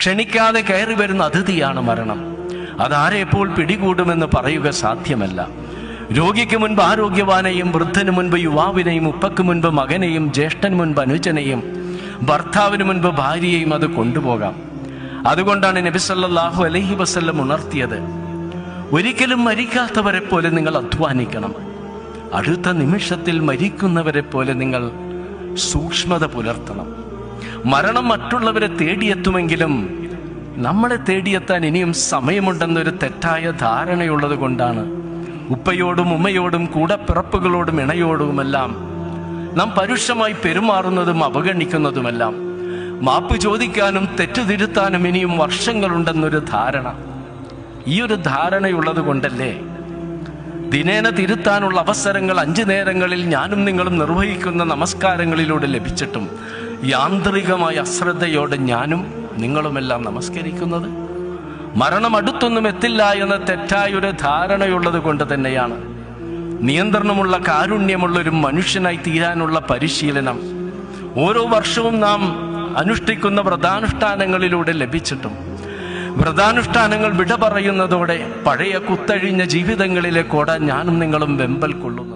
ക്ഷണിക്കാതെ കയറി വരുന്ന അതിഥിയാണ് മരണം. അതാരെ എപ്പോൾ പിടികൂടുമെന്ന് പറയുക സാധ്യമല്ല. രോഗിക്ക് മുൻപ് ആരോഗ്യവാനെയും വൃദ്ധന് മുൻപ് യുവാവിനെയും ഉപ്പക്ക് മുൻപ് മകനെയും ജ്യേഷ്ഠന് മുൻപ് അനുജനെയും ഭർത്താവിന് മുൻപ് ഭാര്യയെയും അത് കൊണ്ടുപോകാം. അതുകൊണ്ടാണ് നബിസല്ലാഹു അലഹി വസ്ല്ലം ഉണർത്തിയത് ഒരിക്കലും മരിക്കാത്തവരെ പോലെ നിങ്ങൾ അധ്വാനിക്കണം. അടുത്ത നിമിഷത്തിൽ മരിക്കുന്നവരെ പോലെ നിങ്ങൾ സൂക്ഷ്മത പുലർത്തണം. മരണം മറ്റുള്ളവരെ തേടിയെത്തുമെങ്കിലും നമ്മളെ തേടിയെത്താൻ ഇനിയും സമയമുണ്ടെന്നൊരു തെറ്റായ ധാരണയുള്ളത് കൊണ്ടാണ്. ഉപ്പയോടും ഉമ്മയോടും കൂടപ്പിറപ്പുകളോടും ഇണയോടുമെല്ലാം നാം പരുഷമായി പെരുമാറുന്നതും അവഗണിക്കുന്നതുമെല്ലാം മാപ്പ് ചോദിക്കാനും തെറ്റുതിരുത്താനും ഇനിയും വർഷങ്ങളുണ്ടെന്നൊരു ധാരണ. ഈ ഒരു ധാരണയുള്ളത് കൊണ്ടല്ലേ? ദിനേന തിരുത്താനുള്ള അവസരങ്ങൾ അഞ്ചു നേരങ്ങളിൽ ഞാനും നിങ്ങളും നിർവഹിക്കുന്ന നമസ്കാരങ്ങളിലൂടെ ലഭിച്ചിട്ടും യാന്ത്രികമായ അശ്രദ്ധയോടെ ഞാനും നിങ്ങളുമെല്ലാം നമസ്കരിക്കുന്നത്. മരണം അടുത്തൊന്നും എത്തില്ല എന്ന തെറ്റായൊരു ധാരണയുള്ളത് കൊണ്ട് തന്നെയാണ്. നിയന്ത്രണമുള്ള കാരുണ്യമുള്ള ഒരു മനുഷ്യനായി തീരാനുള്ള പരിശീലനം ഓരോ വർഷവും നാം അനുഷ്ഠിക്കുന്ന വ്രതാനുഷ്ഠാനങ്ങളിലൂടെ ലഭിച്ചിട്ടും വ്രതാനുഷ്ഠാനങ്ങൾ വിട പറയുന്നതോടെ പഴയ കുത്തഴിഞ്ഞ ജീവിതങ്ങളിലെ കൂടെ ഞാനും നിങ്ങളും വെമ്പൽ കൊള്ളുന്നു